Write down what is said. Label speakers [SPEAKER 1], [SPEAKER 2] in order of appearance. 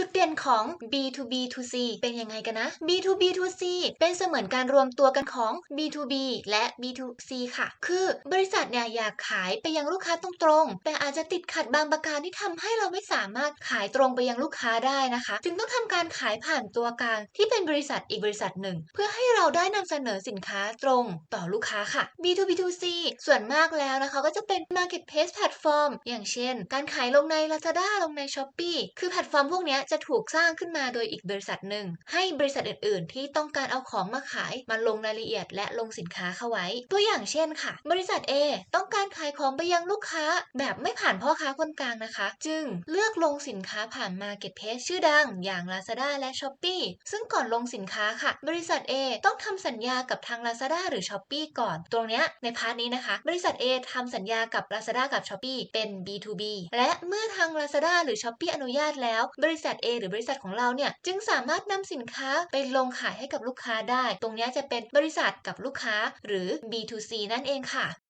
[SPEAKER 1] จุดเด่นของ B2B2C เป็นยังไงกันนะ B2B2C เป็นเสมือนการรวมตัวกันของ B2B และ B2C ค่ะ คือบริษัทเนี่ยอยากขายไปยังลูกค้าตรงๆ แต่อาจจะติดขัดบางประการที่ทำให้เราไม่สามารถขายตรงไปยังลูกค้าได้นะคะ จึงต้องทำการขายผ่านตัวกลางที่เป็นบริษัทอีกบริษัทหนึ่ง เพื่อให้ เราได้นำเสนอสินค้าตรงต่อลูกค้าค่ะ B2B2C ส่วนมากแล้วนะคะก็จะเป็น Marketplace Platform อย่างเช่น การขายลงใน Lazada ลงใน Shopee คือแพลตฟอร์มพวกนี้จะถูกสร้างขึ้นมาโดยอีกบริษัทหนึ่ง ให้บริษัทอื่น ๆ ที่ต้องการเอาของมาขายมาลงรายละเอียดและลงสินค้าเข้าไว้ ตัวอย่างเช่นค่ะ บริษัท A ต้องการขายของไปยังลูกค้า แบบไม่ผ่านพ่อค้าคนกลางนะคะ จึงเลือกลงสินค้าผ่าน Marketplace ชื่อดัง อย่าง Lazada และ Shopee ซึ่งก่อนลงสินค้าค่ะ บริษัท A ต้อง้องทำสัญญากับทาง Lazada หรือ Shopee ก่อน ตรงเนี้ยในพาร์ทนี้นะคะ บริษัท A ทำสัญญากับ Lazada กับ Shopee เป็น B2B และเมื่อทาง Lazada หรือ Shopee อนุญาตแล้ว บริษัท A หรือบริษัทของเราเนี่ยจึงสามารถนำสินค้าไปลงขายให้กับลูกค้าได้ ตรงเนี้ยจะเป็นบริษัทกับลูกค้าหรือ B2C นั่นเองค่ะ